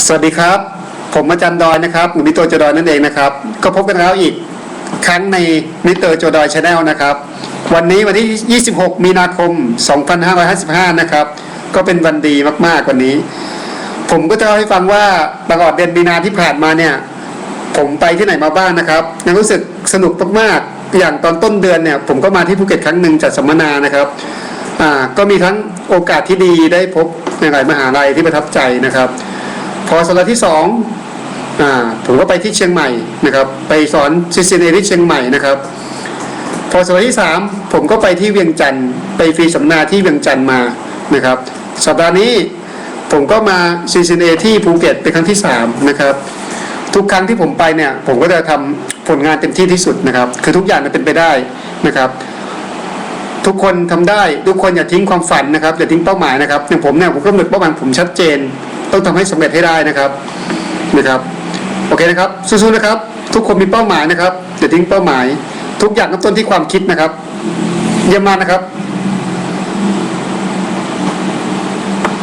สวัสดีครับ ผมอาจารย์ดอยนะครับหรือมิเตอร์โจดอยนั่นเองนะครับ ก็พบกันแล้วอีกครั้งในมิเตอร์โจดอยชาแนลนะครับ วันนี้วันที่ 26 มีนาคม 2555 นะครับ ก็เป็นวันดีมากๆวันนี้ ผมก็จะเล่าให้ฟังว่าตลอดเดือนมีนาที่ผ่านมาเนี่ย ผมไปที่ไหนมาบ้างนะครับยังรู้สึกสนุกมากๆอย่างตอนต้นเดือนเนี่ย ผมก็มาที่ภูเก็ตครั้งหนึ่งจัดสัมมนานะครับก็มีทั้งโอกาสที่ดีได้พบในหลายมหาลัยที่ประทับใจนะครับ พอสัปดาห์ที่สองอผมก็ไปที่เชียงใหม่นะครับ ไปสอนซีซีเอที่เชียงใหม่นะครับ พอสัปดาห์ที่สามผมก็ไปที่เวียงจันทร์ไปฟรีสัมมนาที่เวียงจันทร์มานะครับ สัปดาห์นี้ผมก็มาซีซีเอที่ภูเก็ตเป็นครั้งที่สามนะครับทุกครั้งที่ผมไปเนี่ยผมก็จะทำผลงานเต็มที่ที่สุดนะครับ คือทุกอย่างมันเป็นไปได้นะครับ ทุกคนทำได้ทุกคนอย่าทิ้งความฝันนะครับอย่าทิ้งเป้าหมายนะครับอย่างผมเนี่ยผมก็กำหนดเป้าหมายผมชัดเจน ต้องทำให้สำเร็จให้ได้นะครับนะครับ โอเคนะครับสู้ๆนะครับ ทุกคนมีเป้าหมายนะครับอย่าทิ้งเป้าหมาย ทุกอย่างเริ่มต้นที่ความคิดนะครับ เยี่ยมมากนะครับ